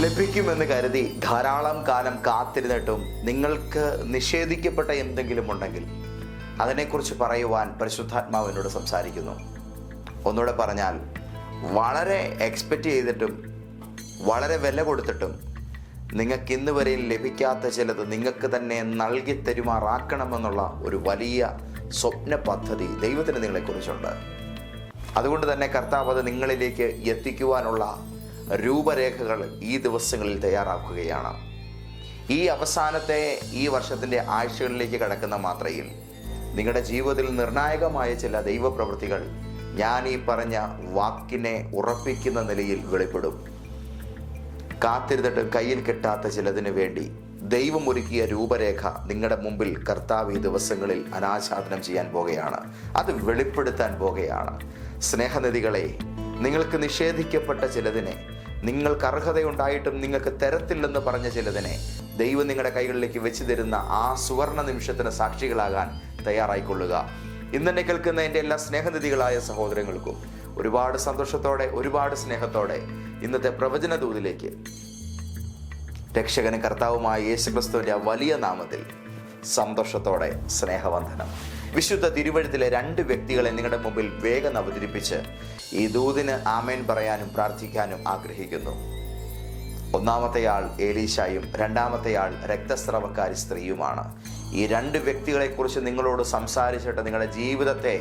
ലഭിക്കുമെന്ന് കരുതി ധാരാളം കാലം കാത്തിരുന്നിട്ടും നിങ്ങൾക്ക് നിഷേധിക്കപ്പെട്ട എന്തെങ്കിലും ഉണ്ടെങ്കിൽ അതിനെക്കുറിച്ച് പറയുവാൻ പരിശുദ്ധാത്മാവ് എന്നോട് സംസാരിക്കുന്നു. ഒന്നുകൂടെ പറഞ്ഞാൽ വളരെ എക്സ്പെക്റ്റ് ചെയ്തിട്ടും വളരെ വില കൊടുത്തിട്ടും നിങ്ങൾക്ക് ഇന്ന് വരെയും ലഭിക്കാത്ത ചിലത് നിങ്ങൾക്ക് തന്നെ നൽകി തരുമാറാക്കണമെന്നുള്ള ഒരു വലിയ സ്വപ്ന പദ്ധതി ദൈവത്തിന് നിങ്ങളെക്കുറിച്ചുണ്ട്. അതുകൊണ്ട് തന്നെ കർത്താവ് അത് നിങ്ങളിലേക്ക് എത്തിക്കുവാനുള്ള രൂപരേഖകൾ ഈ ദിവസങ്ങളിൽ തയ്യാറാക്കുകയാണ്. ഈ അവസാനത്തെ ഈ വർഷത്തിന്റെ ആഴ്ചകളിലേക്ക് കടക്കുന്ന മാത്രയിൽ നിങ്ങളുടെ ജീവിതത്തിൽ നിർണായകമായ ചില ദൈവപ്രവൃത്തികൾ ഞാൻ ഈ പറഞ്ഞ വാക്കിനെ ഉറപ്പിക്കുന്ന നിലയിൽ വെളിപ്പെടും. കാത്തിരുന്നിട്ട് കയ്യിൽ കിട്ടാത്ത ചിലതിനു വേണ്ടി ദൈവം ഒരുക്കിയ രൂപരേഖ നിങ്ങളുടെ മുമ്പിൽ കർത്താവ് ഈ ദിവസങ്ങളിൽ അനാച്ഛാദനം ചെയ്യാൻ പോകുകയാണ്. അത് വെളിപ്പെടുത്താൻ പോകുകയാണ്. സ്നേഹനിധികളെ നിങ്ങൾക്ക് നിഷേധിക്കപ്പെട്ട ചിലതിനെ നിങ്ങൾക്ക് അർഹതയുണ്ടായിട്ടും നിങ്ങൾക്ക് തരത്തില്ലെന്ന് പറഞ്ഞ ചിലതിനെ ദൈവം നിങ്ങളുടെ കൈകളിലേക്ക് വെച്ച് തരുന്ന ആ സുവർണ നിമിഷത്തിന് സാക്ഷികളാകാൻ തയ്യാറായിക്കൊള്ളുക. ഇന്നെന്നെ കേൾക്കുന്ന എന്റെ എല്ലാ സ്നേഹനിധികളായ സഹോദരങ്ങൾക്കും ഒരുപാട് സന്തോഷത്തോടെ ഒരുപാട് സ്നേഹത്തോടെ ഇന്നത്തെ പ്രവചന ദൂതിലേക്ക് രക്ഷകനും കർത്താവുമായ യേശുക്രിസ്തുവിന്റെ വലിയ നാമത്തിൽ സന്തോഷത്തോടെ സ്നേഹവന്ദനം. വിശുദ്ധ തിരുവഴുത്തിലെ രണ്ട് വ്യക്തികളെ നിങ്ങളുടെ മുമ്പിൽ വേഗം അവതരിപ്പിച്ച് ഈ ദൂതിന് ആമേൻ പറയാനും പ്രാർത്ഥിക്കാനും ആഗ്രഹിക്കുന്നു. ഒന്നാമത്തെയാൾ ഏലീശായും രണ്ടാമത്തെയാൾ രക്തസ്രവക്കാരി സ്ത്രീയുമാണ്. ഈ രണ്ട് വ്യക്തികളെക്കുറിച്ച് നിങ്ങളോട് സംസാരിച്ചിട്ട് നിങ്ങളുടെ ജീവിതത്തെ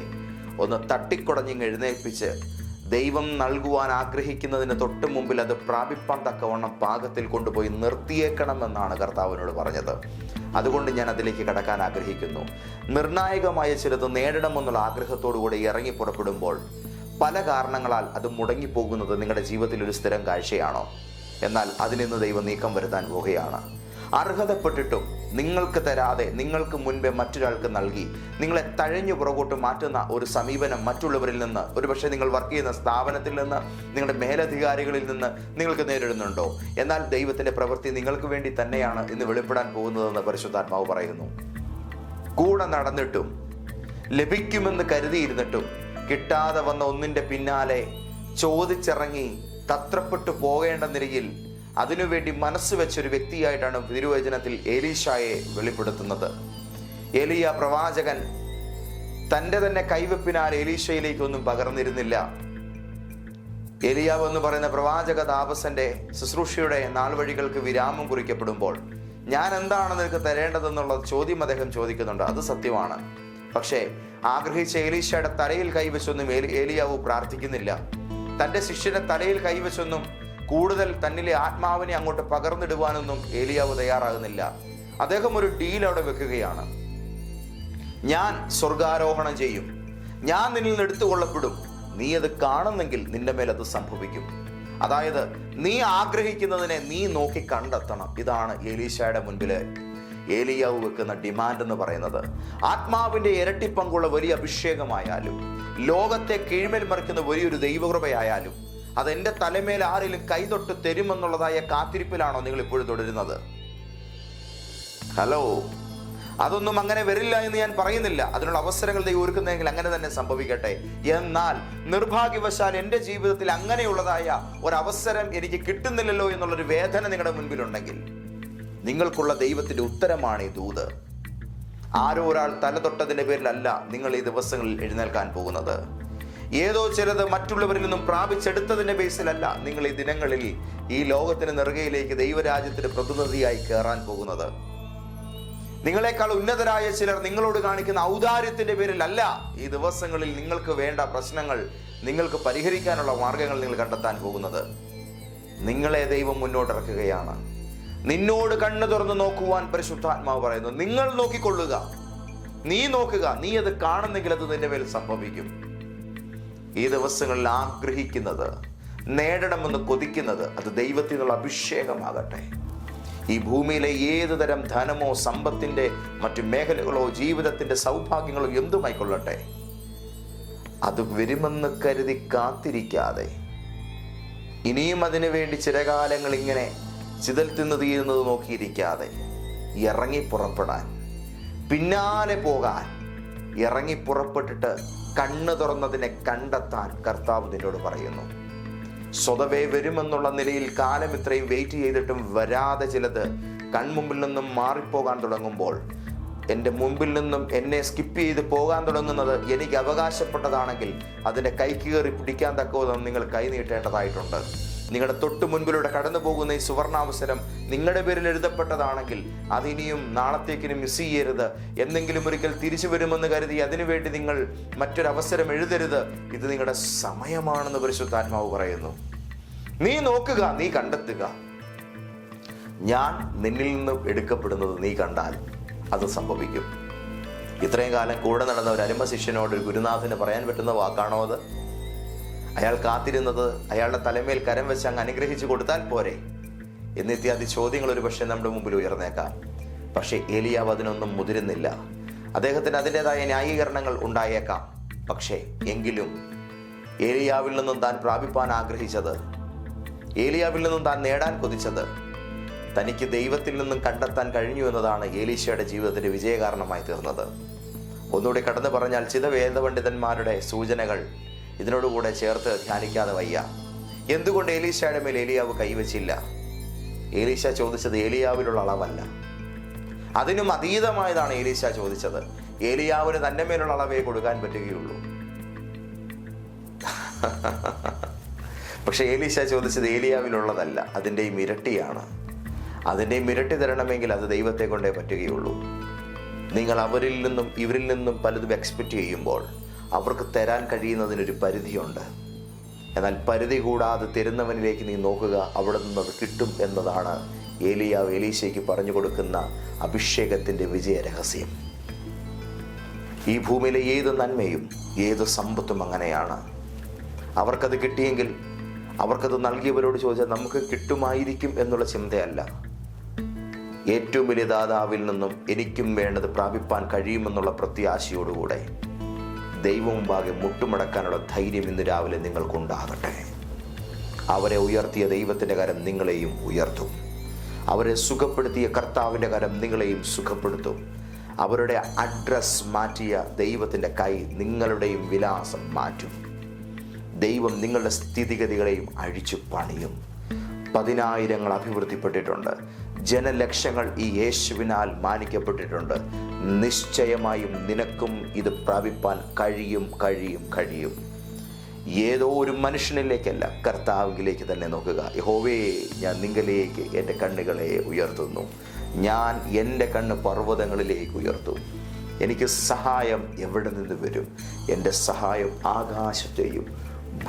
ഒന്ന് തട്ടിക്കുടഞ്ഞിങ് എഴുന്നേൽപ്പിച്ച് ദൈവം നൽകുവാൻ ആഗ്രഹിക്കുന്നതിന് തൊട്ട് മുമ്പിൽ അത് പ്രാപിപ്പാൻ തക്കവണ്ണം പാകത്തിൽ കൊണ്ടുപോയി നിർത്തിയേക്കണമെന്നാണ് കർത്താവിനോട് പറഞ്ഞത്. അതുകൊണ്ട് ഞാൻ അതിലേക്ക് കടക്കാൻ ആഗ്രഹിക്കുന്നു. നിർണായകമായ ചിലത് നേടണമെന്നുള്ള ആഗ്രഹത്തോടുകൂടി ഇറങ്ങി പുറപ്പെടുമ്പോൾ പല കാരണങ്ങളാൽ അത് മുടങ്ങിപ്പോകുന്നത് നിങ്ങളുടെ ജീവിതത്തിൽ ഒരു സ്ഥിരം കാഴ്ചയാണോ? എന്നാൽ അതിൽ നിന്ന് ദൈവം നീക്കം വരുത്താൻ പോവുകയാണ് അർഹതപ്പെട്ടിട്ടും നിങ്ങൾക്ക് തരാതെ നിങ്ങൾക്ക് മുൻപേ മറ്റൊരാൾക്ക് നൽകി. നിങ്ങളെ തഴഞ്ഞു പുറകോട്ട് മാറ്റുന്ന ഒരു സമീപനം മറ്റുള്ളവരിൽ നിന്ന് ഒരുപക്ഷെ നിങ്ങൾ വർക്ക് ചെയ്യുന്ന സ്ഥാപനത്തിൽ നിന്ന് നിങ്ങളുടെ മേലധികാരികളിൽ നിന്ന് നിങ്ങൾക്ക് നേരിടുന്നുണ്ടോ? എന്നാൽ ദൈവത്തിന്റെ പ്രവൃത്തി നിങ്ങൾക്ക് വേണ്ടി തന്നെയാണ് ഇന്ന് വെളിപ്പെടാൻ പോകുന്നതെന്ന് പരിശുദ്ധാത്മാവ് പറയുന്നു. കൂടെ നടന്നിട്ടും ലഭിക്കുമെന്ന് കരുതിയിരുന്നിട്ടും കിട്ടാതെ വന്ന ഒന്നിന്റെ പിന്നാലെ ചോദിച്ചിറങ്ങി തത്രപ്പെട്ടു പോകേണ്ട നിലയിൽ അതിനുവേണ്ടി മനസ്സ് വെച്ച ഒരു വ്യക്തിയായിട്ടാണ് തിരുവചനത്തിൽ ഏലീഷായെ വെളിപ്പെടുത്തുന്നത്. ഏലിയ പ്രവാചകൻ തന്റെ തന്നെ കൈവെപ്പിനാൽ ഏലീഷയിലേക്കൊന്നും പകർന്നിരുന്നില്ല. ഏലിയാവ് എന്ന് പറയുന്ന പ്രവാചക താപസന്റെ ശുശ്രൂഷയുടെ നാൾ വഴികൾക്ക് വിരാമം കുറിക്കപ്പെടുമ്പോൾ ഞാൻ എന്താണ് നിനക്ക് തരേണ്ടതെന്നുള്ള ചോദ്യം അദ്ദേഹം ചോദിക്കുന്നുണ്ട്. അത് സത്യമാണ്. പക്ഷേ ആഗ്രഹിച്ച ഏലീഷയുടെ തലയിൽ കൈവശൊന്നും ഏലി- പ്രാർത്ഥിക്കുന്നില്ല. തന്റെ ശിഷ്യന്റെ തലയിൽ കൈവച്ചൊന്നും കൂടുതൽ തന്നിലെ ആത്മാവിനെ അങ്ങോട്ട് പകർന്നിടുവാനൊന്നും ഏലിയാവ് തയ്യാറാകുന്നില്ല. അദ്ദേഹം ഒരു ഡീൽ അവിടെ വെക്കുകയാണ്. ഞാൻ സ്വർഗാരോഹണം ചെയ്യും. ഞാൻ നിന്നിൽ നിന്ന് എടുത്തുകൊള്ളപ്പെടും. നീ അത് കാണുന്നെങ്കിൽ നിന്റെ മേൽ അത് സംഭവിക്കും. അതായത് നീ ആഗ്രഹിക്കുന്നതിനെ നീ നോക്കി കണ്ടെത്തണം. ഇതാണ് ഏലീശയുടെ മുൻപിൽ ഏലിയാവ് വെക്കുന്ന ഡിമാൻഡ് എന്ന് പറയുന്നത്. ആത്മാവിന്റെ ഇരട്ടിപ്പങ്കുള്ള വലിയ അഭിഷേകമായാലും ലോകത്തെ കീഴ്മേൽ മറിക്കുന്ന വലിയൊരു ദൈവകൃപയായാലും അതെന്റെ തലമേൽ ആരെങ്കിലും കൈതൊട്ട് തരുമെന്നുള്ളതായ കാത്തിരിപ്പിലാണോ നിങ്ങൾ ഇപ്പോഴും തുടരുന്നത്? ഹലോ. അതൊന്നും അങ്ങനെ വരില്ല എന്ന് ഞാൻ പറയുന്നില്ല. അതിനുള്ള അവസരങ്ങൾ ദൈവം അങ്ങനെ തന്നെ സംഭവിക്കട്ടെ. എന്നാൽ നിർഭാഗ്യവശാൽ എന്റെ ജീവിതത്തിൽ അങ്ങനെയുള്ളതായ ഒരവസരം എനിക്ക് കിട്ടുന്നില്ലല്ലോ എന്നുള്ളൊരു വേദന നിങ്ങളുടെ മുൻപിലുണ്ടെങ്കിൽ നിങ്ങൾക്കുള്ള ദൈവത്തിന്റെ ഉത്തരമാണ് ഈ ദൂത്. ആരോ ഒരാൾ തലതൊട്ടതിന്റെ പേരിലല്ല നിങ്ങൾ ഈ ദിവസങ്ങളിൽ എഴുന്നേൽക്കാൻ പോകുന്നത്. ഏതോ ചിലത് മറ്റുള്ളവരിൽ നിന്നും പ്രാപിച്ചെടുത്തതിന്റെ ബേസിലല്ല നിങ്ങൾ ഈ ദിനങ്ങളിൽ ഈ ലോകത്തിന് നെറുകയിലേക്ക് ദൈവരാജ്യത്തിന്റെ പ്രതിനിധിയായി കയറാൻ പോകുന്നത്. നിങ്ങളെക്കാൾ ഉന്നതരായ ചിലർ നിങ്ങളോട് കാണിക്കുന്ന ഔദാര്യത്തിന്റെ പേരിലല്ല ഈ ദിവസങ്ങളിൽ നിങ്ങൾക്ക് വേണ്ട പ്രശ്നങ്ങൾ നിങ്ങൾക്ക് പരിഹരിക്കാനുള്ള മാർഗങ്ങൾ നിങ്ങൾ കണ്ടെത്താൻ പോകുന്നത്. നിങ്ങളെ ദൈവം മുന്നോട്ടിറക്കുകയാണ്. നിന്നോട് കണ്ണു തുറന്ന് നോക്കുവാൻ പരിശുദ്ധാത്മാവ് പറയുന്നു നിങ്ങൾ നോക്കിക്കൊള്ളുക. നീ നോക്കുക. നീ അത് കാണുന്നെങ്കിൽ അത് നിന്റെ മേൽ സംഭവിക്കും. ഈ ദിവസങ്ങളിൽ ആഗ്രഹിക്കുന്നത് നേടണമെന്ന് കൊതിക്കുന്നത് അത് ദൈവത്തിൽ നിന്നുള്ള അഭിഷേകമാകട്ടെ. ഈ ഭൂമിയിലെ ഏത് തരം ധനമോ സമ്പത്തിന്റെ മറ്റു മേഖലകളോ ജീവിതത്തിന്റെ സൗഭാഗ്യങ്ങളോ എന്തുമായിക്കൊള്ളട്ടെ അത് വരുമെന്ന് കരുതി കാത്തിരിക്കാതെ. ഇനിയും അതിനു വേണ്ടി ചിരകാലങ്ങൾ ഇങ്ങനെ ചിതൽ തിന്നു തീരുന്നത് നോക്കിയിരിക്കാതെ ഇറങ്ങി പുറപ്പെടാൻ പിന്നാലെ പോകാൻ ഇറങ്ങി പുറപ്പെട്ടിട്ട് കണ്ണു തുറന്നതിനെ കണ്ടെത്താൻ കർത്താവ് നിന്നോട് പറയുന്നു. സ്വതവേ വരുമെന്നുള്ള നിലയിൽ കാലം ഇത്രയും വെയിറ്റ് ചെയ്തിട്ടും വരാതെ ചിലത് കൺമുമ്പിൽ നിന്നും മാറിപ്പോകാൻ തുടങ്ങുമ്പോൾ എന്റെ മുമ്പിൽ നിന്നും എന്നെ സ്കിപ്പ് ചെയ്ത് പോകാൻ തുടങ്ങുന്നത് എനിക്ക് അവകാശപ്പെട്ടതാണെങ്കിൽ അതിന്റെ കൈ കീറി പിടിക്കാൻ തക്കവതെന്ന് നിങ്ങൾ കൈ നീട്ടേണ്ടതായിട്ടുണ്ട്. നിങ്ങളുടെ തൊട്ടു മുൻപിലൂടെ കടന്നു പോകുന്ന ഈ സുവർണാവസരം നിങ്ങളുടെ പേരിൽ എഴുതപ്പെട്ടതാണെങ്കിൽ അതിനിയും നാളത്തേക്കിനും മിസ് ചെയ്യരുത്. എന്തെങ്കിലും ഒരിക്കൽ തിരിച്ചു വരുമെന്ന് കരുതി അതിനുവേണ്ടി നിങ്ങൾ മറ്റൊരവസരം എഴുതരുത്. ഇത് നിങ്ങളുടെ സമയമാണെന്ന് പരിശുദ്ധാത്മാവ് പറയുന്നു. നീ നോക്കുക നീ കണ്ടെത്തുക. ഞാൻ നിന്നിൽ നിന്ന് എടുക്കപ്പെടുന്നത് നീ കണ്ടാൽ അത് സംഭവിക്കും. ഇത്രയും കാലം കൂടെ നടന്ന ഒരു അരുമ ശിഷ്യനോട് ഒരു ഗുരുനാഥന് പറയാൻ പറ്റുന്ന വാക്കാണോ അത്? അയാൾ കാത്തിരുന്നത് അയാളുടെ തലമേൽ കരം വെച്ച് അങ്ങ് അനുഗ്രഹിച്ചു കൊടുത്താൽ പോരെ. എന്നിത്യാദി ചോദ്യങ്ങൾ ഒരു പക്ഷേ നമ്മുടെ മുമ്പിൽ ഉയർന്നേക്കാം. പക്ഷേ ഏലിയാവ് അതിനൊന്നും മുതിരുന്നില്ല. അദ്ദേഹത്തിന് അതിന്റെതായ ന്യായീകരണങ്ങൾ ഉണ്ടായേക്കാം. പക്ഷേ എങ്കിലും ഏലിയാവിൽ നിന്നും താൻ പ്രാപിപ്പാൻ ആഗ്രഹിച്ചത് ഏലിയാവിൽ നിന്നും താൻ നേടാൻ കൊതിച്ചത് തനിക്ക് ദൈവത്തിൽ നിന്നും കണ്ടെത്താൻ കഴിഞ്ഞു എന്നതാണ് ഏലീശയുടെ ജീവിതത്തിന്റെ വിജയകാരണമായി തീർന്നത്. ഒന്നുകൂടി കടന്നു പറഞ്ഞാൽ ചില വേദപണ്ഡിതന്മാരുടെ സൂചനകൾ ഇതിനോടുകൂടെ ചേർത്ത് ധ്യാനിക്കാതെ വയ്യ. എന്തുകൊണ്ട് ഏലീശയുടെ മേൽ ഏലിയാവ് കൈവച്ചില്ല? ഏലീശ ചോദിച്ചത് ഏലിയാവിലുള്ള അളവല്ല. അതിനും അതീതമായതാണ് ഏലീശ ചോദിച്ചത്. ഏലിയാവിന് തന്റെ മേലുള്ള അളവേ കൊടുക്കാൻ പറ്റുകയുള്ളൂ. പക്ഷെ ഏലീശ ചോദിച്ചത് ഏലിയാവിലുള്ളതല്ല അതിന്റെയും ഇരട്ടിയാണ്. അതിന്റെയും ഇരട്ടി തരണമെങ്കിൽ അത് ദൈവത്തെ കൊണ്ടേ പറ്റുകയുള്ളൂ. നിങ്ങൾ അവരിൽ നിന്നും ഇവരിൽ നിന്നും പലതും എക്സ്പെക്റ്റ് ചെയ്യുമ്പോൾ അവർക്ക് തരാൻ കഴിയുന്നതിനൊരു പരിധിയുണ്ട്. എന്നാൽ പരിധി കൂടാതെ തരുന്നവനിലേക്ക് നീ നോക്കുക അവിടെ നിന്ന് അത് കിട്ടും എന്നതാണ് ഏലിയാവ് ഏലീശയ്ക്ക് പറഞ്ഞു കൊടുക്കുന്ന അഭിഷേകത്തിന്റെ വിജയ രഹസ്യം. ഈ ഭൂമിയിലെ ഏത് നന്മയും ഏത് സമ്പത്തും അങ്ങനെയാണ്. അവർക്കത് കിട്ടിയെങ്കിൽ അവർക്കത് നൽകിയവരോട് ചോദിച്ചാൽ നമുക്ക് കിട്ടുമായിരിക്കും എന്നുള്ള ചിന്തയല്ല. ഏറ്റവും വലിയ ദാതാവിൽ നിന്നും എനിക്കും വേണ്ടത് പ്രാപിപ്പാൻ കഴിയുമെന്നുള്ള പ്രത്യാശയോടുകൂടെ ദൈവം മുമ്പാകെ മുട്ടുമടക്കാനുള്ള ധൈര്യം ഇന്ന് രാവിലെ നിങ്ങൾക്കുണ്ടാകട്ടെ. അവരെ ഉയർത്തിയ ദൈവത്തിന്റെ കരം നിങ്ങളെയും ഉയർത്തും. അവരെ സുഖപ്പെടുത്തിയ കർത്താവിന്റെ കരം നിങ്ങളെയും സുഖപ്പെടുത്തും. അവരുടെ അഡ്രസ് മാറ്റിയ ദൈവത്തിന്റെ കൈ നിങ്ങളുടെയും വിലാസം മാറ്റും. ദൈവം നിങ്ങളുടെ സ്ഥിതിഗതികളെയും അഴിച്ചു പണിയും. പതിനായിരങ്ങൾ അഭിവൃദ്ധിപ്പെട്ടിട്ടുണ്ട്. ജനലക്ഷങ്ങൾ ഈ യേശുവിനാൽ മാനിക്കപ്പെട്ടിട്ടുണ്ട്. നിശ്ചയമായും നിനക്കും ഇത് പ്രാപിപ്പാൻ കഴിയും കഴിയും കഴിയും. ഏതോ ഒരു മനുഷ്യനിലേക്കല്ല കർത്താവിലേക്ക് തന്നെ നോക്കുക. യഹോവേ ഞാൻ നിങ്ങളിലേക്ക് എന്റെ കണ്ണുകളെ ഉയർത്തുന്നു. ഞാൻ എന്റെ കണ്ണ് പർവതങ്ങളിലേക്ക് ഉയർത്തും. എനിക്ക് സഹായം എവിടെ നിന്ന് വരും? എന്റെ സഹായം ആകാശത്തെയും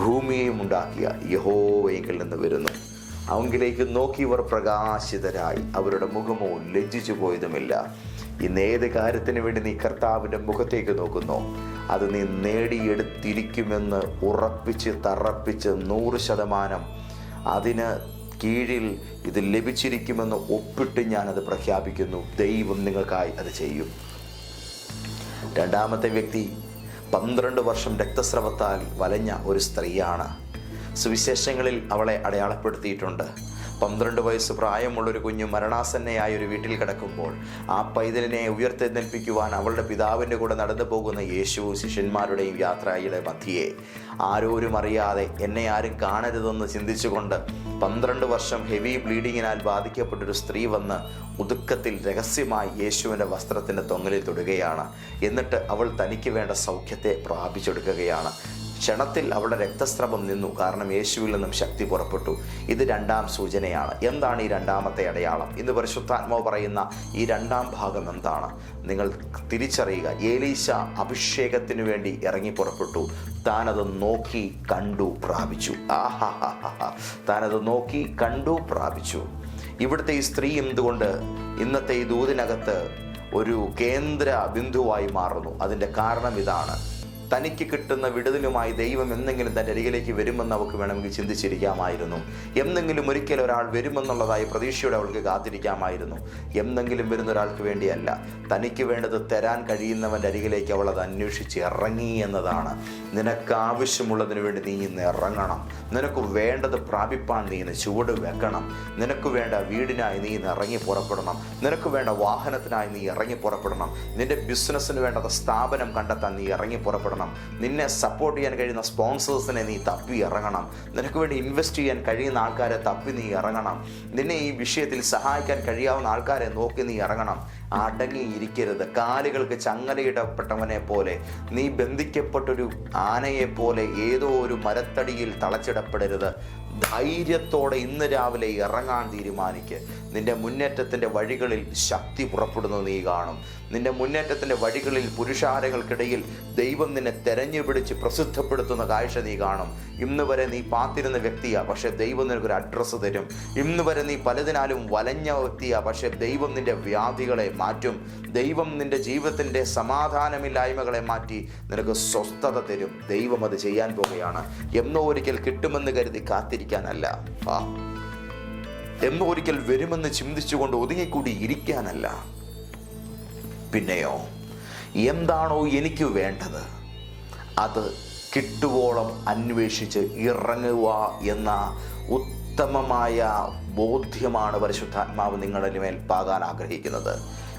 ഭൂമിയെയും ഉണ്ടാക്കിയ യഹോവയെങ്കിൽ നിന്ന് വരുന്നു. അവങ്കിലേക്ക് നോക്കി ഇവർ പ്രകാശിതരായി. അവരുടെ മുഖമോ ലജ്ജിച്ചു പോയതുമില്ല. ഇന്ന് ഏത് കാര്യത്തിന് വേണ്ടി നീ കർത്താവിന്റെ മുഖത്തേക്ക് നോക്കുന്നു? അത് നീ നേടിയെടുത്തിരിക്കുമെന്ന് ഉറപ്പിച്ച് തറപ്പിച്ച് നൂറ് ശതമാനം അതിന് കീഴിൽ ഇത് ലഭിച്ചിരിക്കുമെന്ന് ഒപ്പിട്ട് ഞാനത് പ്രഖ്യാപിക്കുന്നു. ദൈവം നിങ്ങൾക്കായി അത് ചെയ്യും. രണ്ടാമത്തെ വ്യക്തി പന്ത്രണ്ട് വർഷം രക്തസ്രവത്താൽ വലഞ്ഞ ഒരു സ്ത്രീയാണ്. സുവിശേഷങ്ങളിൽ അവളെ അടയാളപ്പെടുത്തിയിട്ടുണ്ട്. പന്ത്രണ്ട് വയസ്സ് പ്രായമുള്ളൊരു കുഞ്ഞു മരണാസന്നയായ ഒരു വീട്ടിൽ കിടക്കുമ്പോൾ ആ പൈതലിനെ ഉയർത്തെഴുന്നേൽപ്പിക്കുവാൻ അവളുടെ പിതാവിന്റെ കൂടെ നടന്നു പോകുന്ന യേശു ശിഷ്യന്മാരുടെയും യാത്രയുടെ മധ്യയെ ആരോരും അറിയാതെ എന്നെ ആരും കാണരുതെന്ന് ചിന്തിച്ചുകൊണ്ട് പന്ത്രണ്ട് വർഷം ഹെവി ബ്ലീഡിങ്ങിനാൽ ബാധിക്കപ്പെട്ടൊരു സ്ത്രീ വന്ന് ഉതുക്കത്തിൽ രഹസ്യമായി യേശുവിന്റെ വസ്ത്രത്തിന്റെ തൊങ്ങലിൽ തൊടുകയാണ്. എന്നിട്ട് അവൾ തനിക്ക് വേണ്ട സൗഖ്യത്തെ പ്രാപിച്ചെടുക്കുകയാണ്. ക്ഷണത്തിൽ അവളുടെ രക്തസ്രവം നിന്നു. കാരണം യേശുവിൽ നിന്നും ശക്തി പുറപ്പെട്ടു. ഇത് രണ്ടാം സൂചനയാണ്. എന്താണ് ഈ രണ്ടാമത്തെ അടയാളം? ഇന്ന് പരിശുദ്ധാത്മാവ് പറയുന്ന ഈ രണ്ടാം ഭാഗം എന്താണ്? നിങ്ങൾ തിരിച്ചറിയുക. ഏലീശ അഭിഷേകത്തിനു വേണ്ടി ഇറങ്ങി പുറപ്പെട്ടു. താനത് നോക്കി കണ്ടു പ്രാപിച്ചു. ആഹാ താനത് നോക്കി കണ്ടു പ്രാപിച്ചു. ഇവിടുത്തെ ഈ സ്ത്രീ എന്തുകൊണ്ട് ഇന്നത്തെ ഈ ദൂതിനകത്ത് ഒരു കേന്ദ്ര ബിന്ദുവായി മാറുന്നു? അതിന്റെ കാരണം ഇതാണ്. തനിക്ക് കിട്ടുന്ന വിടുതലുമായി ദൈവം എന്നെങ്കിലും തന്റെ അരികിലേക്ക് വരുമെന്ന് അവൾക്ക് വേണമെങ്കിൽ ചിന്തിച്ചിരിക്കാമായിരുന്നു. എന്നെങ്കിലും ഒരിക്കൽ ഒരാൾ വരുമെന്നുള്ളതായി പ്രതീക്ഷയോടെ അവൾക്ക് കാത്തിരിക്കാമായിരുന്നു. എന്നെങ്കിലും വരുന്ന ഒരാൾക്ക് വേണ്ടിയല്ല. തനിക്ക് വേണ്ടത് തരാൻ കഴിയുന്നവന്റെ അരികിലേക്ക് അവൾ അത് അന്വേഷിച്ച് ഇറങ്ങി എന്നതാണ്. നിനക്ക് ആവശ്യമുള്ളതിന് വേണ്ടി നീ ഇന്ന് ഇറങ്ങണം. നിനക്ക് വേണ്ടത് പ്രാപിപ്പാൻ നീ ഇന്ന് ചുവട് വെക്കണം. നിനക്ക് വേണ്ട വീടിനായി നീ ഇന്ന് ഇറങ്ങി പുറപ്പെടണം. നിനക്ക് വേണ്ട വാഹനത്തിനായി നീ ഇറങ്ങി പുറപ്പെടണം. നിന്റെ ബിസിനസ്സിന് വേണ്ടത് സ്ഥാപനം കണ്ടെത്താൻ നീ ഇറങ്ങി പുറപ്പെടണം. കണ്ടെത്തണം നിന്നെ സപ്പോർട്ട് ചെയ്യാൻ കഴിയുന്ന സ്പോൺസേഴ്സിനെ നീ തപ്പി ഇറങ്ങണം. നിനക്ക് വേണ്ടി ഇൻവെസ്റ്റ് ചെയ്യാൻ കഴിയുന്ന ആൾക്കാരെ തപ്പി നീ ഇറങ്ങണം. നിന്നെ ഈ വിഷയത്തിൽ സഹായിക്കാൻ കഴിയാവുന്ന ആൾക്കാരെ നോക്കി നീ ഇറങ്ങണം. അടങ്ങിയിരിക്കരുത് കാലുകൾക്ക് ചങ്ങലയിടപ്പെട്ടവനെ പോലെ നീ ബന്ധിക്കപ്പെട്ടൊരു ആനയെ പോലെ ഏതോ ഒരു മരത്തടിയിൽ തളച്ചിടപ്പെടരുത്. ധൈര്യത്തോടെ ഇന്ന് രാവിലെ ഇറങ്ങാൻ തീരുമാനിക്കുക നിന്റെ മുന്നേറ്റത്തിന്റെ വഴികളിൽ ശക്തി പുറപ്പെടുന്നത് നീ കാണും. നിന്റെ മുന്നേറ്റത്തിന്റെ വഴികളിൽ പുരുഷാരകൾക്കിടയിൽ ദൈവം നിന്നെ തെരഞ്ഞു പിടിച്ച് പ്രസിദ്ധപ്പെടുത്തുന്ന കാഴ്ച നീ കാണും. ഇന്ന് വരെ നീ പാത്തിരുന്ന വ്യക്തിയാ പക്ഷേ ദൈവം നിനക്കൊരു അഡ്രസ്സ് തരും. ഇന്ന് വരെ നീ പലതിനാലും വലഞ്ഞ വ്യക്തിയാ പക്ഷെ ദൈവം നിന്റെ വ്യാധികളെ മാറ്റും. ദൈവം നിന്റെ ജീവിതത്തിന്റെ സമാധാനമില്ലായ്മകളെ മാറ്റി നിനക്ക് സ്വസ്ഥത തരും. ദൈവം അത് ചെയ്യാൻ പോവുകയാണ്. എന്നോ ഒരിക്കൽ കിട്ടുമെന്ന് കരുതി കാത്തിരിക്കാനല്ല ആ എന്ന് ഒരിക്കൽ വരുമെന്ന് ചിന്തിച്ചുകൊണ്ട് ഒതുങ്ങിക്കൂടി ഇരിക്കാനല്ല. പിന്നെയോ എന്താണോ എനിക്ക് വേണ്ടത്? അത് കിട്ടുവോളം അന്വേഷിച്ച് ഇറങ്ങുക എന്ന ഉത്തമമായ ബോധ്യമാണ് പരിശുദ്ധാത്മാവ് നിങ്ങളുടെ മേൽ പാകാൻ ആഗ്രഹിക്കുന്നത്.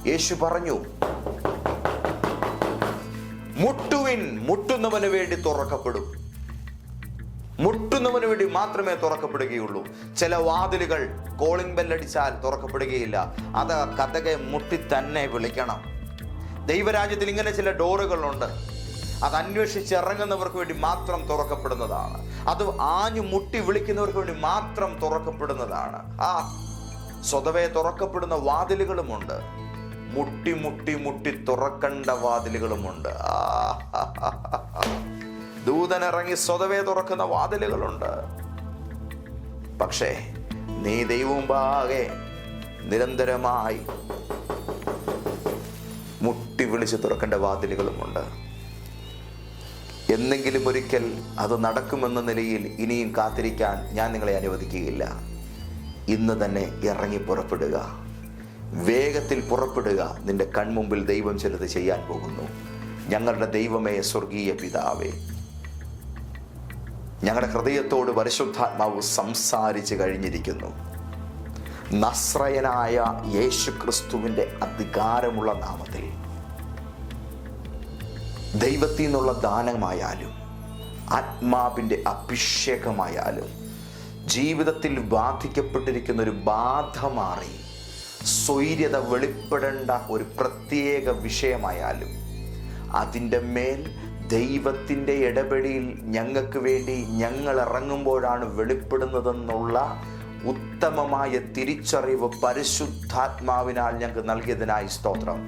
യേശു പറഞ്ഞു മുട്ടുവിൻ മുട്ടുന്നവന് വേണ്ടി തുറക്കപ്പെടും. മുട്ടുന്നവന് വേണ്ടി മാത്രമേ തുറക്കപ്പെടുകയുള്ളൂ. ചില വാതിലുകൾ കോളിംഗ് ബെല്ലടിച്ചാൽ തുറക്കപ്പെടുകയില്ല. അത് കഥകെ മുട്ടി തന്നെ വിളിക്കണം. ദൈവരാജ്യത്തിൽ ഇങ്ങനെ ചില ഡോറുകളുണ്ട്. അത് അന്വേഷിച്ചിറങ്ങുന്നവർക്ക് വേണ്ടി മാത്രം തുറക്കപ്പെടുന്നതാണ്. അത് ആഞ്ഞു മുട്ടി വിളിക്കുന്നവർക്ക് വേണ്ടി മാത്രം തുറക്കപ്പെടുന്നതാണ്. ആ സ്വതവേ തുറക്കപ്പെടുന്ന വാതിലുകളുമുണ്ട്. മുട്ടി മുട്ടി മുട്ടി തുറക്കേണ്ട വാതിലുകളുമുണ്ട്. ആ ദൂതനിറങ്ങി സ്വതവേ തുറക്കുന്ന വാതിലുകളുണ്ട്. പക്ഷേ നീ ദൈവമുമ്പാകെ നിരന്തരമായി മുട്ടി വിളിച്ച് തുറക്കേണ്ട വാതിലുകളുമുണ്ട്. എന്നെങ്കിലും ഒരിക്കൽ അത് നടക്കുമെന്ന നിലയിൽ ഇനിയും കാത്തിരിക്കാൻ ഞാൻ നിങ്ങളെ അനുവദിക്കുകയില്ല. ഇന്ന് തന്നെ ഇറങ്ങി പുറപ്പെടുക. വേഗത്തിൽ പുറപ്പെടുക. നിന്റെ കൺമുമ്പിൽ ദൈവം ചിലത് ചെയ്യാൻ പോകുന്നു. ഞങ്ങളുടെ ദൈവമേ സ്വർഗീയ പിതാവേ ഞങ്ങളുടെ ഹൃദയത്തോട് പരിശുദ്ധാത്മാവ് സംസാരിച്ചു കഴിഞ്ഞിരിക്കുന്നു. നസ്രയനായ യേശു ക്രിസ്തുവിന്റെ അധികാരമുള്ള നാമത്തിൽ. ദൈവത്തിൽ നിന്നുള്ള ദാനമായാലും ആത്മാവിന്റെ അഭിഷേകമായാലും ജീവിതത്തിൽ ബാധിക്കപ്പെട്ടിരിക്കുന്ന ഒരു ബാധ മാറി സ്വൈര്യത വെളിപ്പെടേണ്ട ഒരു പ്രത്യേക വിഷയമായാലും അതിന്റെ മേൽ ദൈവത്തിന്റെ ഇടപെടിയിൽ ഞങ്ങൾക്ക് വേണ്ടി ഞങ്ങൾ ഇറങ്ങുമ്പോഴാണ് വെളിപ്പെടുന്നതെന്നുള്ള ഉത്തമമായ തിരിച്ചറിവ് പരിശുദ്ധാത്മാവിനാൽ ഞങ്ങൾക്ക് നൽകിയതിനായി സ്തോത്രം.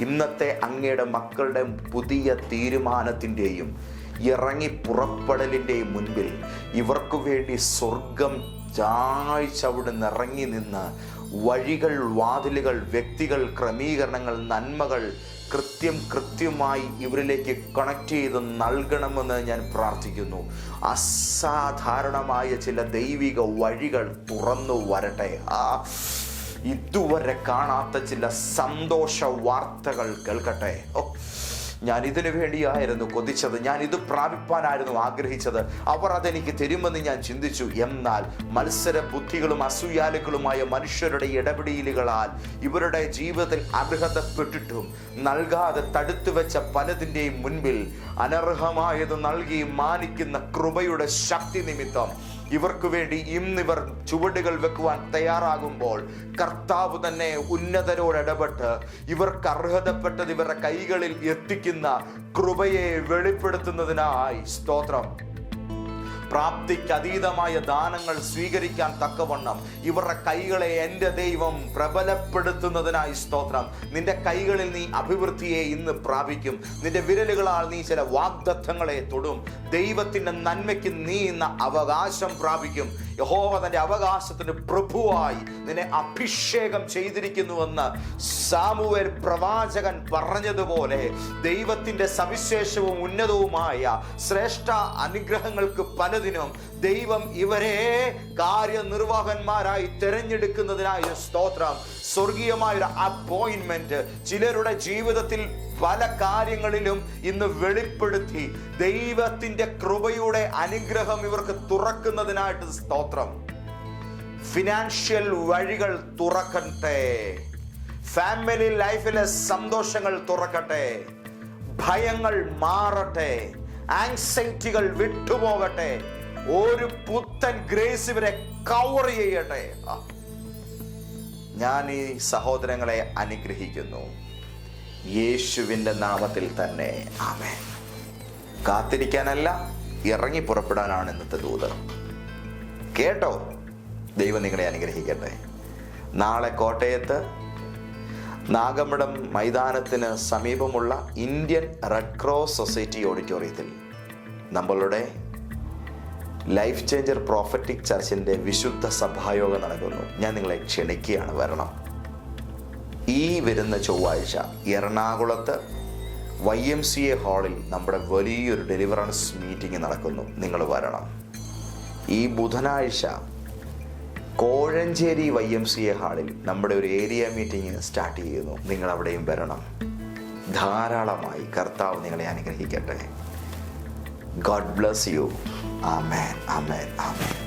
ഇന്നത്തെ അങ്ങയുടെ മക്കളുടെ പുതിയ തീരുമാനത്തിന്റെയും ഇറങ്ങി പുറപ്പെടലിന്റെയും മുൻപിൽ ഇവർക്ക് വേണ്ടി സ്വർഗം ചാഴ്ചവിടുന്ന് ഇറങ്ങി നിന്ന് വഴികൾ വാതിലുകൾ വ്യക്തികൾ ക്രമീകരണങ്ങൾ നന്മകൾ കൃത്യം കൃത്യമായി ഇവരിലേക്ക് കണക്ട് ചെയ്ത് നൽകണമെന്ന് ഞാൻ പ്രാർത്ഥിക്കുന്നു. അസാധാരണമായ ചില ദൈവിക വഴികൾ തുറന്നു വരട്ടെ. ആ ഇതുവരെ കാണാത്ത ചില സന്തോഷ വാർത്തകൾ കേൾക്കട്ടെ. ഓ ഞാൻ ഇതിനു വേണ്ടിയായിരുന്നു കൊതിച്ചത്. ഞാൻ ഇത് പ്രാപിപ്പാനായിരുന്നു ആഗ്രഹിച്ചത്. അവർ അതെനിക്ക് തരുമെന്ന് ഞാൻ ചിന്തിച്ചു. എന്നാൽ മത്സര ബുദ്ധികളും അസൂയാലുക്കളുമായ മനുഷ്യരുടെ ഇടപെടലുകളാൽ ഇവരുടെ ജീവിതത്തിൽ അർഹതപ്പെട്ടിട്ടും നൽകാതെ തടുത്തു വെച്ച പലതിന്റെയും മുൻപിൽ അനർഹമായത് നൽകി മാനിക്കുന്ന കൃപയുടെ ശക്തി നിമിത്തം ഇവർക്ക് വേണ്ടി ഇന്നിവർ ചുവടുകൾ വെക്കുവാൻ തയ്യാറാകുമ്പോൾ കർത്താവ് തന്നെ ഉന്നതരോട് ഇടപെട്ട് ഇവർക്ക് അർഹതപ്പെട്ടത് ഇവരുടെ കൈകളിൽ എത്തിക്കുന്ന കൃപയെ വെളിപ്പെടുത്തുന്നതിനായി സ്തോത്രം. പ്രാപ്തിക്ക് അതീതമായ ദാനങ്ങൾ സ്വീകരിക്കാൻ തക്കവണ്ണം ഇവരുടെ കൈകളെ എന്റെ ദൈവം പ്രബലപ്പെടുത്തുന്നതിനായി സ്തോത്രം. നിന്റെ കൈകളിൽ നീ അഭിവൃദ്ധിയെ ഇന്ന് പ്രാപിക്കും. നിന്റെ വിരലുകളാൽ നീ ചില വാഗ്ദത്തങ്ങളെ തൊടും. ദൈവത്തിന്റെ നന്മയ്ക്ക് നീ ഇന്ന് അവകാശം പ്രാപിക്കും. യഹോവ തന്റെ അവകാശത്തിന് പ്രഭുവായി നിന്നെ അഭിഷേകം ചെയ്തിരിക്കുന്നുവെന്ന് സാമുവേൽ പ്രവാചകൻ പറഞ്ഞതുപോലെ ദൈവത്തിന്റെ സവിശേഷവും ഉന്നതവുമായ ശ്രേഷ്ഠ അനുഗ്രഹങ്ങൾക്ക് പലതിനും ദൈവം ഇവരെ കാര്യനിർവാഹന്മാരായി തിരഞ്ഞെടുക്കുന്നതിനായ സ്തോത്രം. സ്വർഗീയമായൊരു അപ്പോയിന്റ്മെന്റ്. ചിലരുടെ ജീവിതത്തിൽ പല കാര്യങ്ങളിലും ഇന്ന് വെളിപ്പെടുത്തി ദൈവത്തിന്റെ കൃപയുടെ അനുഗ്രഹം ഇവർക്ക് തുറക്കുന്നതിനായിട്ട് സ്തോത്രം. ഫിനാൻഷ്യൽ വഴികൾ തുറക്കട്ടെ. ഫാമിലി ലൈഫിലെ സന്തോഷങ്ങൾ തുറക്കട്ടെ. ഭയങ്ങൾ മാറട്ടെ. ആങ്സൈറ്റികൾ വിട്ടുപോകട്ടെ. ഒരു പുത്തൻ ഗ്രേസ് ഇവരെ കവർ ചെയ്യട്ടെ. ഞാൻ ഈ സഹോദരങ്ങളെ അനുഗ്രഹിക്കുന്നു. യേശുവിന്റെ നാമത്തിൽ തന്നെ. ആമേ കാത്തിരിക്കാനല്ല ഇറങ്ങി പുറപ്പെടാനാണ് ഇന്നത്തെ ദൂതർ കേട്ടോ ദൈവം നിങ്ങളെ അനുഗ്രഹിക്കട്ടെ. നാളെ കോട്ടയത്ത് നാഗമ്പടം മൈതാനത്തിന് സമീപമുള്ള ഇന്ത്യൻ റെഡ് ക്രോസ് സൊസൈറ്റി ഓഡിറ്റോറിയത്തിൽ നമ്മളുടെ ലൈഫ് ചേഞ്ചർ പ്രോഫറ്റിക് ചർച്ചിന്റെ വിശുദ്ധ സഭായോഗം നടക്കുന്നു. ഞാൻ നിങ്ങളെ ക്ഷണിക്കുകയാണ്. വരണം. ഈ വരുന്ന ചൊവ്വാഴ്ച എറണാകുളത്ത് വൈ എം സി എ ഹാളിൽ നമ്മുടെ വലിയൊരു ഡെലിവറൻസ് മീറ്റിംഗ് നടക്കുന്നു. നിങ്ങൾ വരണം. ഈ ബുധനാഴ്ച Kozhencherry Y M C A ഹാളിൽ നമ്മുടെ ഒരു ഏരിയ മീറ്റിംഗ് സ്റ്റാർട്ട് ചെയ്യുന്നു. നിങ്ങൾ അവിടെയും വരണം. ധാരാളമായി കർത്താവ് നിങ്ങളെ അനുഗ്രഹിക്കട്ടെ. God bless you amen amen amen